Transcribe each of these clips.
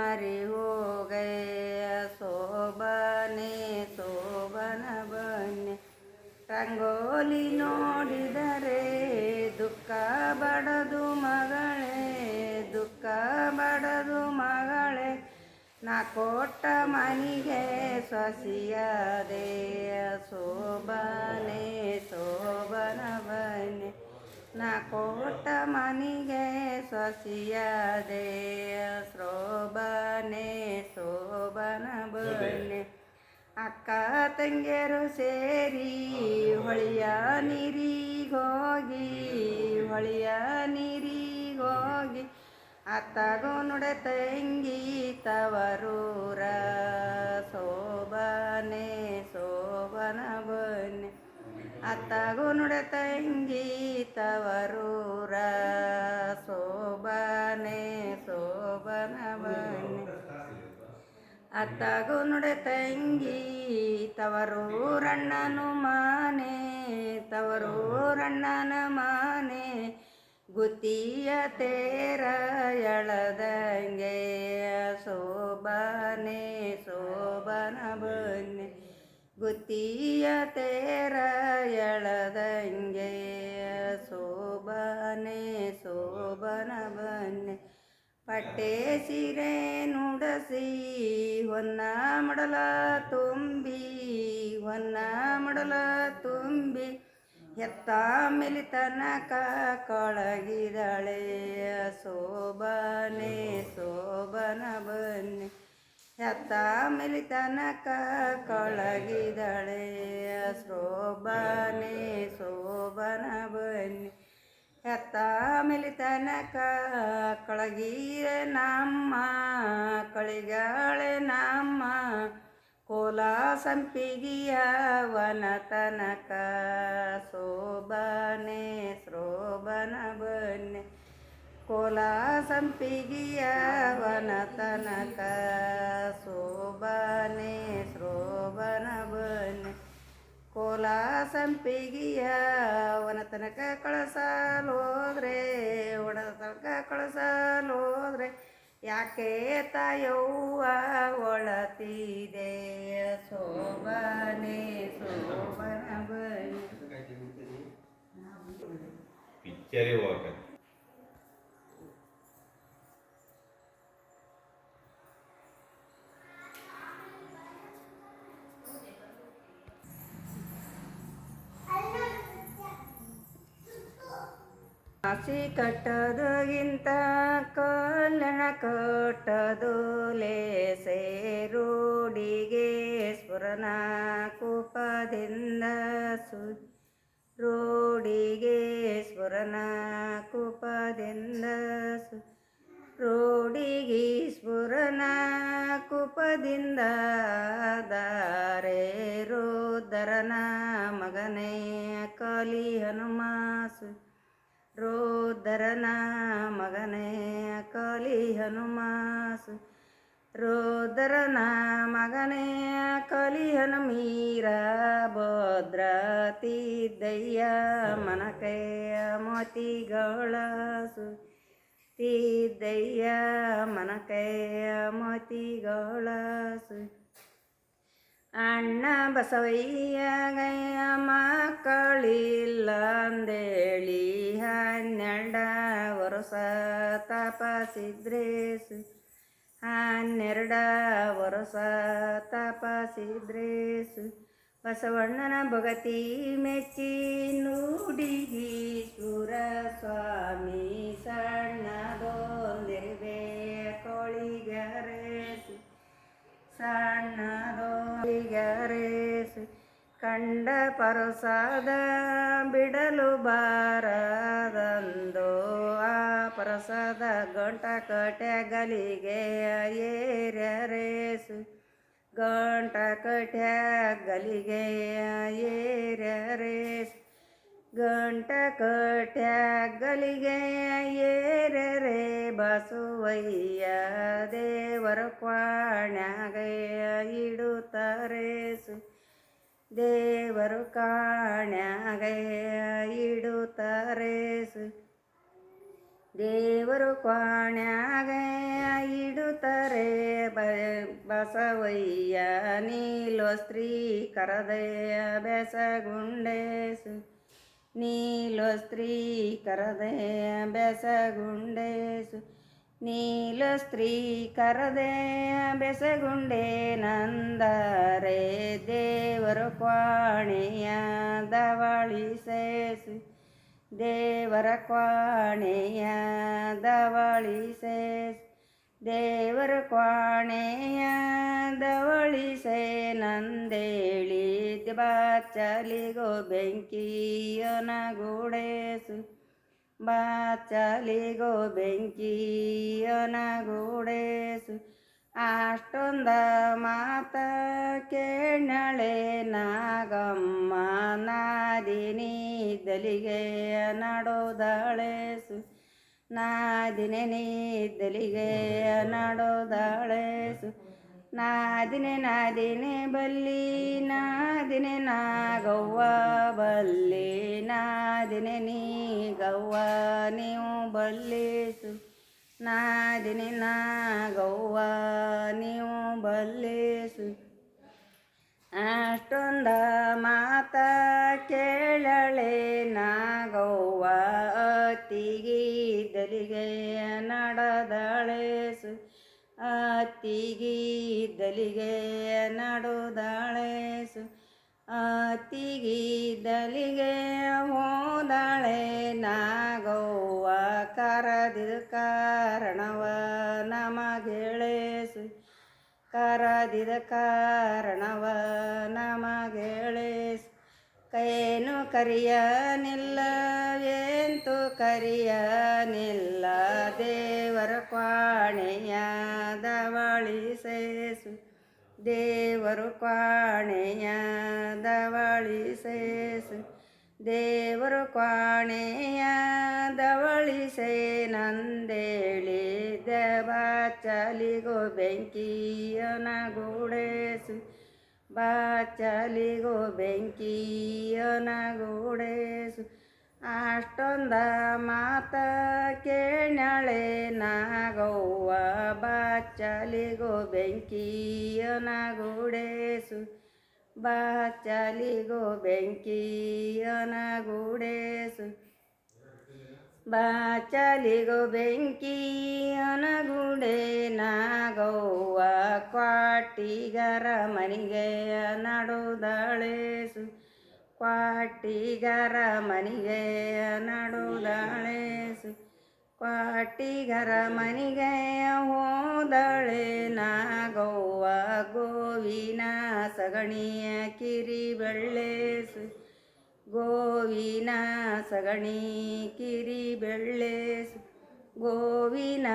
ಮಾರಿ ಹೋಗೇ ಸೋಬನೆ ಬನ್ನೆ. ರಂಗೋಲಿ ನೋಡಿದರೆ ದುಃಖ ಬಡದು ಮಗಳೇ, ದುಃಖ ಬಡದು ಮಗಳೇ. ನಾ ಕೊಟ್ಟ ಮನಿಗೆ ಸೊಸಿಯದೆ, ಸೋಬನೆ, ಸೋಬನ ಬನ್ನಿ. ನಾ ಕೋಟ ಮನಿಗೆ ಸೊಸಿಯದೆ ಶೋಭನೆ, ಶೋಭನ ಬನೆ ಅಕ್ಕ ತಂಗಿಯರು ಸೇರಿ ಹೊಳಿಯ ನೀರಿಗೋಗಿ ಹೊಳಿಯ ನೀರಿಗೋಗಿ ಅತ್ತಗೋ ನುಡೆ ತಂಗಿ ತವರೂರ, ಶೋಭನೆ, ಶೋಭನ ಬನ್ನಿ. ಅತ್ತಗೋ ತಂಗಿ ತವರೂರ ಶೋಭನೆ ಶೋಭನ ಅತ್ತಗು ನುಡೆ ತಂಗಿ ತವರೂರಣ್ಣನು ಮಾನೆ, ತವರೂರಣ್ಣನ ಮಾನೆ. ಗುತಿಯ ತೇರ ಎಳದಂಗೆ ಸೋಬನೆ ಶೋಭನ ಬನ್ನಿ ಗುತ್ತಿಯ ತೇರ ಎಳದಂಗೆ ಸೋಬನೆ ಶೋಭನ ಬನ್ನೆ ಪಟ್ಟೆ ಸೀರೆ ನುಡಸಿ, ಹೊನ್ನ ಮಡಲ ತುಂಬಿ, ಹೊನ್ನ ಮಡಲ ತುಂಬಿ. ಎತ್ತ ಮೇಲೆ ತನಕ ಕೊಳಗಿದಳೆ. ಶೋಭನೆ ಶೋಭನ ಬನ್ನಿ ಮೇಲೆ ತನಕ ಕೊಳಗಿದಳೆ. ಶೋಭನೆ, ಶೋಭನ ಬನ್ನಿ. ಹೆತ್ತ ತನಕ ಕಳಗೀರೆ ನಮ್ಮ, ಕೊಳಿಗಳೆ ನಮ್ಮ. ಕೋಲ ಸಂಪಿಗಿಯ ವನ ತನಕ. ಶೋಭನೆ, ಶೋಭನ ಬನ್ನಿ. ಕೋಲ ಸಂಪಿಗಿಯ ವನತನಕ ಸೋಬನೆ ಶೋಭನೆ ಶೋಭನ ಬನ್ನಿ ಕೋಲ ಸಂಪಿಗಿಯ ವನ ತನಕ ಕಳಸಲೋದ್ರೆ ಒಣ ತನಕ ಕಳಸಲೋದ್ರೆ. ಯಾಕೆ ತಾಯವ್ವ ಒಳತಿದೆ? ಶೋಭನೆ ಶೋಭನ ಬನೆ ಪಿಕ್ಚರೇ ಹೋಗತ್ತೆ ಆಸಿ ಕಟ್ಟೋದಗಿಂತ ಕಲ್ಯಾಣ ಕಟ್ಟದು, ಲೇಸೆ ಸ್ಫುರನ ಕೂಪದಿಂದ ಸು ರೋಡಿಗೆ ಸ್ಫುರನ ಕೂಪದಿಂದ ಸು ರೋಡಿಗೆ ಸ್ಫುರನ ಕೂಪದಿಂದ ದಾರೆ ರೋದರನ ಮಗನೇ ಕಲಿ ಹನುಮಾಸು ರೋದರನ ಮಗನೇ ಕಲಿ ಹನುಮಾಸು. ರೋದರನ ಮಗನೇ ಕಲಿ ಹನುಮೀರ. ಭದ್ರತಿ ದಯ್ಯ ಮನಕೈಯ ಮೋತಿಗಳಸು. ಕೈಯ ಮೋತಿ ಮೋತಿಗಳಸು. ಅಣ್ಣ ಬಸವಯ್ಯ ಗಯ್ಯ ಮಕ್ಕಳಿಲ್ಲ ಅಂದೇಳಿ ಹನ್ನೆರಡ ವರ್ಷ ತಪಸಿದ್ರೇಸು. ಹನ್ನೆರಡ ವರ್ಷ ತಪಸಿದ್ರೇಸು. ಬಸವಣ್ಣನ ಭಗತಿ ಮೆಚ್ಚಿ ನುಡಿಗಿ ಸುರ ಸ್ವಾಮಿ ಸಣ್ಣದೊಂದಿರುವೆ ಕೋಳಿಗರೇಸು. ಸಣ್ಣದೊಂದಿಗರೇಸು ಕಂಡ ಪರಸಾದ ಬಿಡಲು ಬಾರದಂದೋ ಆ ಪ್ರಸಾದ ಗಂಟ ಕಟ್ಯಾಗಲಿಗೆ ಏರ್ಯರೇಸು ಗಂಟ ಕಟ್ಯಾಗಲಿಗೆ ಏರ್ಯರೇಸು ಗಂಟ ಕಟ್ಯಾಗಲಿಗೆ ಏರರೆ ಬಸವಯ್ಯ ದೇವರ ಕ್ವಾಣ್ಯಾಗ ಇಡುತ್ತಾರೇಸು ದೇವರು ಕಾಣ್ಯಾಗ ಇಡುತ್ತಾರೇಸು ದೇವರು ಕ್ವಾಣ್ಯಾಗಯ್ಯ ಇಡುತ್ತಾರೆ ಬಸವಯ್ಯ ನೀಲೋ ಸ್ತ್ರೀ ಕರದಯ್ಯ ಬೆಸಗುಂಡೇಸು ನೀಲೋ ಸ್ತ್ರೀ ಕರದೆಯ ಬೆಸಗುಂಡೇಸು ನೀಲ ಸ್ತ್ರೀ ಕರದೆ ಬೆಸಗುಂಡೆ ನಂದರೆ ದೇವರು ಕ್ವಾಣೆಯ ದವಳಿಸೇಸು ದೇವರ ಕ್ವಾಣೆಯ ದವಳಿಸೆ ದೇವರ ಕ್ವಾಣೆಯ ದವಳಿಸೆ ನಂದೇಳಿ ಬಾಚಲಿಗೋ ಬೆಂಕಿಯನ ಗೂಡೇಸು ಬಾಚಲಿಗೋ ಬೆಂಕಿಯನ ಗೂಡೇಸು ಅಷ್ಟೊಂದ ಮಾತ ಕೇಣಳೆ ನಾಗಮ್ಮ, ನಾದಿನಿ ದಲಿಗೆಯ ನಡೋದಾಳೆಸು. ನಾದಿನೆ ನೀದ್ದಲಿಗೆ ನಡೋದಾಳೆಸು ನಾದಿನೆ ನಾದಿನೆ ಬಲ್ಲಿ, ನಾದಿನೆ ನಾಗವ್ವ ಬಲ್ಲಿ, ನಾದಿನೆ ನೀ ಗವ್ವ ನೀವು ಬಲ್ಲಿಸು ನಾ ನಾಗವ್ವ ನೀವು ಬಲ್ಲಿಸು ಅಷ್ಟೊಂದ ಮಾತ ಕೇಳಳೆ ನಾಗವ್ವ ಅತ್ತಿಗಿದ್ದಲಿಗೆ ಅತ್ತಿಗಿದ್ದಲಿಗೆ ಆತಿಗೆ ದಲಿಗೆ ಹೋದಾಳೆ ನಾಗವ್ವ ಕರದಿದ ಕಾರಣವ ನಮಗೆಳೆಸು ಕರದಿದ ಕಾರಣವ ನಮಗೆಳೆಸು ಕೈನು ಕರಿಯನಿಲ್ಲವೇಂತು ಕರಿಯನಿಲ್ಲ ದೇವರ ಕ್ವಾಣೆಯ ದವಳಿಸೇಸು ದೇವರು ಕ್ವಾಣೆಯ ದವಳಿಸೇಸು ದೇವರು ಕ್ವಾಣೆಯ ಸೇ ನಂದೇಳಿ ದೇವಾಚಲಿಗೋ ಬೆಂಕಿಯನ ಗೂಡೇಸು ಬಾಚಲಿಗೋ ಬೆಂಕಿಯನ ಗೂಡೇಸು ಅಷ್ಟೊಂದ ಮಾತ ಕೇಣಳೆ ನಾಗವ್ವ, ಬಾಚಲಿಗೋ ಬೆಂಕಿಯನ ಗುಡೇಸು ಬಾಚಲಿಗೋ ಬೆಂಕಿಯನ ಗುಡೇಸು ಬಾಚಲಿಗೋ ಬೆಂಕಿಯನ ಗುಡೆ ನಾಗವ್ವ, ಕ್ವಾಟಿಗರ ಮನಿಗೆ ನಡುದಾಳೆಸು ಕ್ವಾಟಿಗರ ಮನಿಗೆ ನಡುದಾಳೆಸು ಕ್ವಾಟಿಗರ ಮನಿಗೆ ಹೋದಳೆ ನಾಗವ್ವ ಗೋವಿನ ಸಗಣಿಯ ಕಿರಿ ಬೆಳ್ಳೆಸು ಗೋವಿನ ಸಗಣಿ ಕಿರಿ ಬೆಳ್ಳೆಸು ಗೋವಿನ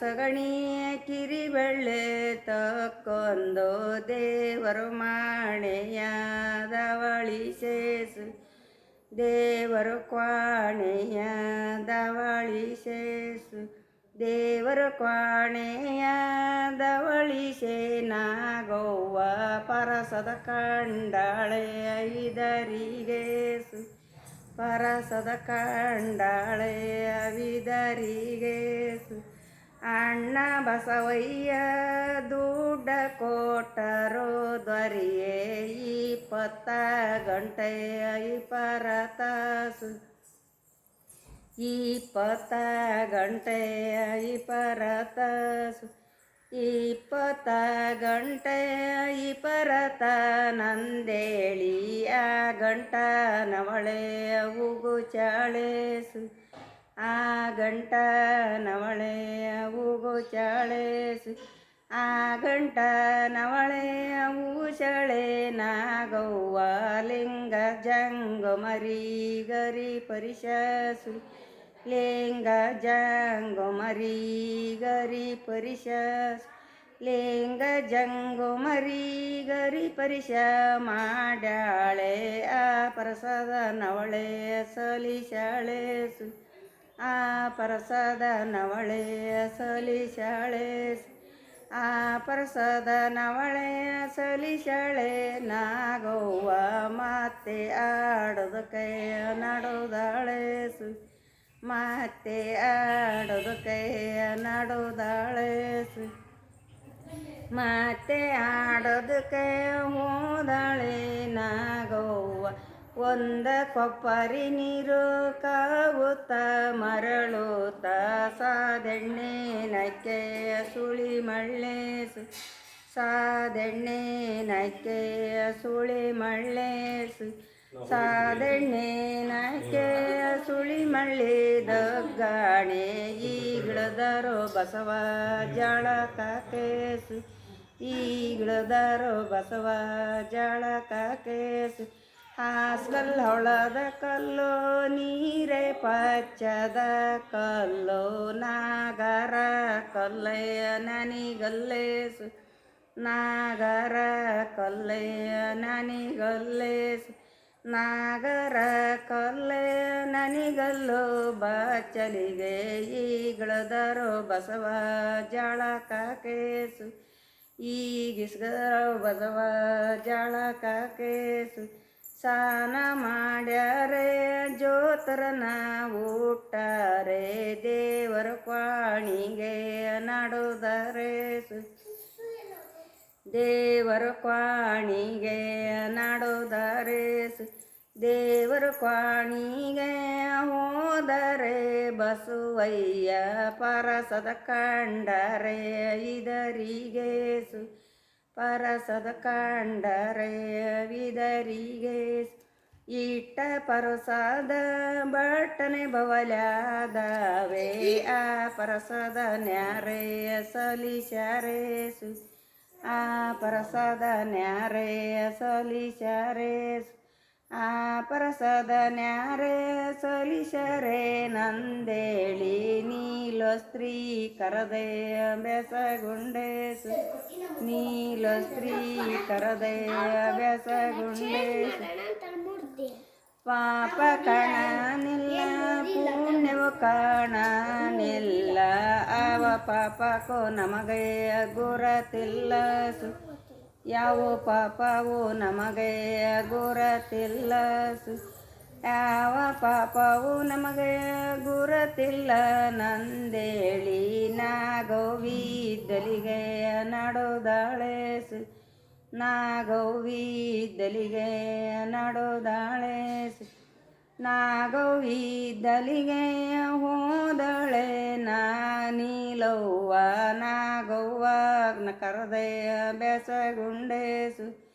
ಸಗಣಿ ಕಿರಿ ಬೆಳ್ಳೆ ತಕ್ಕೊಂದು ದೇವರು ಮಾಣೆಯ ದವಳಿಸೇಸು ದೇವರು ಕ್ವಾಣೆಯ ದವಳಿ ಸೇಸು. ದೇವರು ಕ್ವಾಣೆಯ ದವಳಿಸೆ ಗೋವ ಪರಸದ ಕಂಡಾಳೆ ಐದರಿಗೇಸು. ಪರಸದ ಕಂಡಾಳೆ ವಿದರಿಗೆ ಅಣ್ಣ ಬಸವಯ್ಯ ದುಡ್ಡ ಕೊಟ್ಟರೋ ದ್ವರಿಯೇ ಇಪ್ಪತ್ತ ಗಂಟೆ ಇಪರತಾಸು ಇಪ್ಪತ್ತ ಗಂಟೆ ಇಪರತಾಸು ಇಪ್ಪತ್ತ ಗಂಟೆ ಇಪರತ ನಂದೇಳಿ ಆ ಗಂಟ ನವಳೆ ಅವುಗು ಚಾಳೇಸು. ಆ ಗಂಟ ನವಳೆ ಅವುಗು ಚಾಳೇಸು. ಆ ಗಂಟ ನವಳೆ ಚಳೆ ನಾಗವ್ವ ಲಿಂಗ ಜಂಗ ಮರಿ ಗರಿ ಪರಿಶಸು ಲಿಂಗ ಜಂಗ ಮರಿ ಗರಿ ಪರಿಶಸ್ ಲಿಂಗ ಜಂಗು ಮರಿ ಗರಿ ಪರಿಶ ಮಾಡ್ಯಾಳೆ, ಆ ಪ್ರಸಾದ ನವಳೆ ಸಲಿಶಾಳೆಸು ಆ ಪ್ರಸಾದ ನವಳೆ ಸಲಿಶಾಳೆ ಆ ಪ್ರಸಾದ ನವಳೆ ಸಲಿಶಾಳೆ ನಾಗವ್ವ ಮತ್ತೆ ಆಡೋದ ಕೈ ನಡೋದಾಳೆಸು ಮತ್ತೆ ಕೈ ನಡುದಾಳೆ ಸು. ಮತ್ತೆ ಆಡೋದಕ್ಕೆ ಹೋದಳೆ ನಾಗವ್ವ. ಒಂದ ಕೊಪ್ಪರಿ ನೀರು ಕಾವುತ್ತ ಮರಳುತ್ತ ಸಾದೆಣ್ಣೆ ನಕ್ಕೆಯ ಸುಳಿ ಮಳ್ಳೆ ಸು ಸಾದೆಣ್ಣೆ ನಕ್ಕೆಯ ಸುಳಿ ಮಳ್ಳೆ ಸು ಸಾದೆಣ್ಣೆ ನಕ್ಕೆಯ ಸುಳಿ ಮಳ್ಳಿ ದಗ್ಗಾಣೆ ಈಗಿಳದರೋ ಬಸವ ಜಳ ಕಾಕೇಸು ಈಗಿಳದರೋ ಬಸವ ಜಳ ಕೇಸು. ಹಾಸ್ಕಲ್ ಹೊಳದ ಕಲ್ಲು, ನೀರೆ ಪಚ್ಚದ ಕಲ್ಲೋ, ನಾಗರ ಕೊಲ್ಲೆಯ ನನಿಗಲ್ಲೇಸು. ನಾಗರ ಕೊಲ್ಲೆಯ ನನಿಗಲ್ಲೇಸು. ನಾಗರ ಕೊಲ್ಲೆ ನನಿಗಲ್ಲು, ಬಚ್ಚಲಿಗೆ ಈಗಳದರೋ ಬಸವ ಜಳ ಕಾಕೇಸು ಈಗಿಸ್ಗರೋ ಬಸವ ಜಾಳ ಕಾಕೇಸು ಸ್ನಾನ ಮಾಡ್ಯಾರೆ ಜೋತರನ ಊಟಾರೆ ದೇವರ ಕ್ವಾಣಿಗೆ ನಡುದರೆ ಸು ದೇವರ ಕ್ವಾಣಿಗೆ ನಡುದರೆ ಸು ದೇವರ ಕಾಣಿಗೆ ಹೋದರೆ ಬಸುವಯ್ಯ ಪರಸದ ಕಂಡರೆ ಇದರಿಗೆ ಸು ಪರಸದ ಕಂಡರೆ ವಿದರಿಗೆ ಇಟ್ಟ ಪರಸದ ಬಟ್ಟನೆ ಬವಲಾದವೇ, ಆ ಪರಸದ ನ್ಯಾರೆ ಸಲಿಸ್ಯಾರೆ ಸು ಆ ಪರಸದ ನ್ಯಾರೆ ಸಲಿಸ್ಯಾರೆ ಸು ಆ ಪರಸದ ಸಲಿಶರೇ ನಂದೇಳಿ ನೀಲ ಸ್ತ್ರೀ ಕರದೆ ಬೆಸಗುಂಡೇಸು ನೀಲ ಸ್ತ್ರೀ ಕರದೆ ಬೆಸಗುಂಡೇಸು ಪಾಪ ಕಾಣನಿಲ್ಲ ಪುಣ್ಯವು ಕಾಣನಿಲ್ಲ ಅವ ಪಾಪಕ್ಕೂ ನಮಗೆ ಗುರತಿಲ್ಲ ಸು ಯಾವ ಪಾಪವು ನಮಗೆ ಗುರತಿಲ್ಲ ಯಾವ ಪಾಪವು ನಮಗೆ ಗುರತಿಲ್ಲ. ನಂದೇಳಿ ನಾಗೋವಿದ್ದಲಿಗೆ ನಡೋದಾಳೆ ಸು. ನಾಗವಿದ್ದಲಿಗೆ ನಡೋದಾಳೆ ಸು. ನಾಗವಿದ್ದಲಿಗೆ ಹೋದಳೆ ನಾ ನಾಗವ್ವ ನಾಗವ್ವ ಕರದೆಯ ಬೆಸಗುಂಡೇಸು.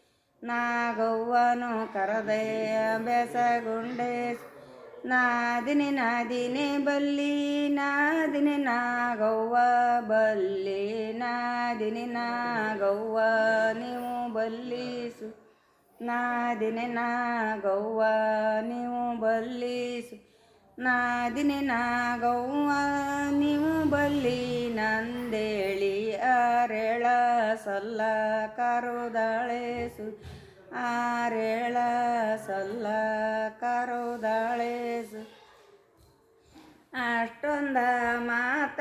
ನಾಗವ್ವನು ಕರದೆಯ ಬೆಸಗುಂಡೇಸು. ನಾದಿನಿ ನಾದಿನಿ ಬಲ್ಲಿ ನಾದಿನಿ ನಾಗವ್ವ ಬಲ್ಲಿ ನಾದಿನಿ ನಾಗವ್ವ ನೀವು ಬಲ್ಲಿಸು. ನಾದಿನಿ ನಾಗವ್ವ, ನೀವು ಬಲ್ಲಿಸು. ನಾದಿನೆ ನಾಗವ್ವ, ನೀವು ಬಲ್ಲಿ ನಂದೇಳಿ, ಆರೇಳ ಸಲ್ಲ ಕರುದಾಳೇಸು. ಆರೇಳ ಸಲ್ಲ ಕರುದಾಳೇಸು. ಅಷ್ಟೊಂದ ಮಾತ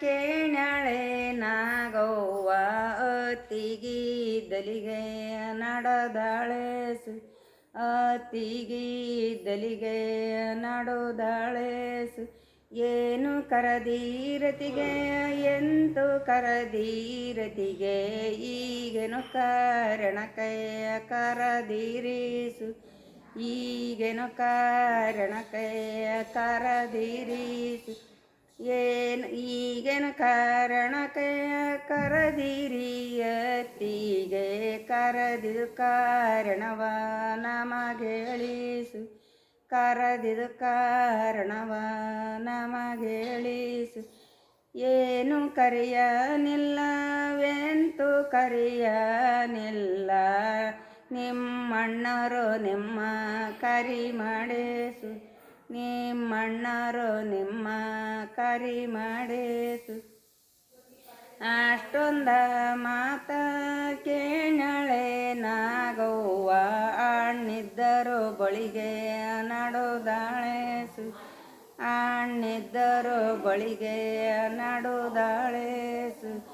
ಕೇಣಳೆ ನಾಗವ್ವ. ಅತ್ತಿಗಿದ್ದಲಿಗೆ ನಡೆದಾಳೆಸು ಅತ್ತಿಗಿದ್ದಲಿಗೆ ನಡೆದಾಳೆಸು ಏನು ಕರದೀರತಿಗೆ, ಎಂತು ಕರದೀರತಿಗೆ, ಈಗೇನು ಕಾರಣಕ್ಕೆ ಕರದೀರಿಸು ಈಗೇನು ಕಾರಣಕ್ಕೆ ಕರದಿರಿಸು. ಏನು ಈಗೇನು ಕಾರಣಕ್ಕೆ ತೀಗೆ ಕರದಿದು ಕಾರಣವ ನಮಗೇಳಿಸು. ಕರದಿದು ಕಾರಣವ ನಮಗೇಳಿಸು. ಏನು ಕರೆಯನಿಲ್ಲವೆಂತು ಕರೆಯನಿಲ್ಲ. ನಿಮ್ಮಣ್ಣರು ನಿಮ್ಮ ಕರಿ ಮಾಡೇಸು. ನಿಮ್ಮಣ್ಣರು ನಿಮ್ಮ ಕರಿ ಮಾಡೇಸು. ಅಷ್ಟೊಂದ ಮಾತ ಕೇಣಳೆ ನಾಗವ್ವ ಅಣ್ಣಿದ್ದರು ಬಳಿಗೆ ನಡುದಾಳೆಸು. ಅಣ್ಣಿದ್ದರು ಬಳಿಗೆ ನಡುದಾಳೆಸು.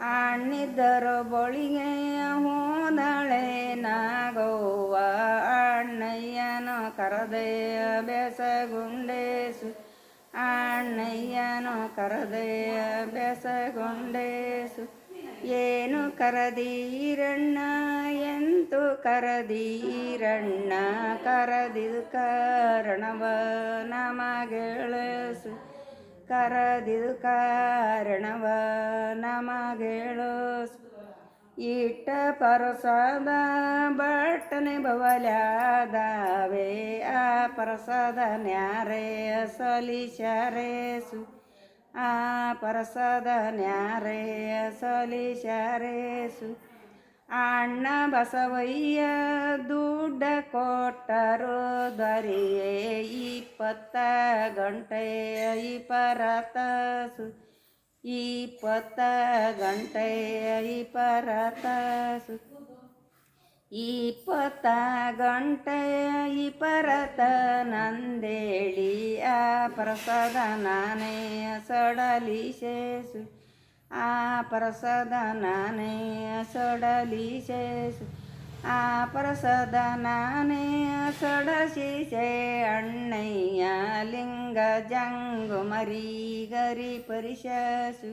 ಅಣ್ಣಿದ್ದರು ಬಳಿಗೆ ಹೋದಳೆ ನಾಗವ್ವ ಅಣ್ಣಯ್ಯನ ಕರದೆಯ ಬೆಸಗುಂಡೇಸು. ಅಣ್ಣಯ್ಯನು ಕರದೆಯ ಬೆಸಗೊಂಡೇಸು. ಏನು ಕರದೀರಣ್ಣ? ಎಂತು ಕರದೀರಣ್ಣ? ಕರದಿದು ಕಾರಣವ ನಮಗೆಳಸು. ಕರದಿದು ಕಾರಣವ ನಮಗೇಳು. ಇಟ್ಟ ಪರಸದ ಬಟ್ಟನೆ ಬವಲಾದಾವೆ, ಆ ಪರಸದ ನ್ಯಾರೆ ಸಲಿಶರೇಸು. ಆ ಪರಸದ ನ್ಯಾರೆ ಸಲಿಶರೇಸು. ಅಣ್ಣ ಬಸವಯ್ಯ ದುಡ್ಡ ಕೊಟ್ಟರು ದೊರೆಯೇ, ಇಪ್ಪತ್ತ ಗಂಟೆ ಇಪರತಸು ಇಪ್ಪತ್ತ ಗಂಟೆ ಇಪರತಸು ಇಪ್ಪತ್ತ ಗಂಟೆ ಇಪರತ ನಂದೇಳಿ, ಆ ಪ್ರಸಾದ ನಾನೇ ಸಡಲಿ ಶೇಸು ಆ ಪ್ರಸದ ನಾನೇ ಸೊಡಲಿ ಶೇಸು ಆ ಪ್ರಸದ ನಾನೇ ಸಡಶಿಸೆ ಅಣ್ಣಯ್ಯ ಲಿಂಗ ಜಂಗು ಮರಿ ಗರಿ ಪರಿಶಸು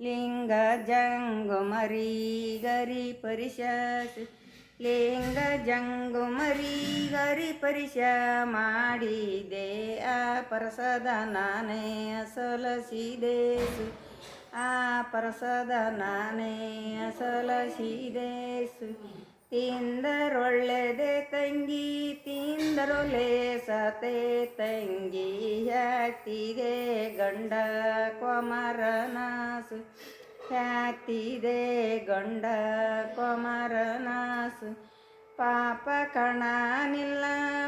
ಲಿಂಗ ಜಂಗು ಮರಿ ಗರಿ ಪರಿಶಸು ಲಿಂಗ ಜಂಗು ಮರಿ ಗರಿ ಪರಿಶ ಮಾಡಿದೆ ಆ ಪ್ರಸದ ನಾನೇ ಸಲಸಿದೇಸು. ಆ ಪರಸದ ನಾನೇ ಸಲಸಿದೇಸು. ತಿಂದರೊಳ್ಳೆದೆ ತಂಗಿ ತಿಂದರೊಲೆ ಸತೆ ತಂಗಿ ಹ್ಯಾತಿದೆ ಗಂಡ ಕೊಮರನಾಸು. ಹ್ಯಾತಿದೆ ಗಂಡ ಕೊಮರನಾಸು. ಪಾಪ ಕಣನಿಲ್ಲ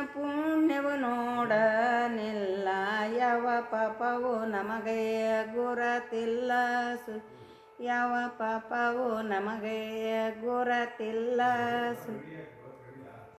ಪುಣ್ಯವು ನೋಡನಿಲ್ಲ ಯಾವ ಪಾಪವು ನಮಗೆ ಗುರತಿಲ್ಲ. ಸು ಯಾವ ಪಾಪವು ನಮಗೆ ಗುರತಿಲ್ಲ. ಸು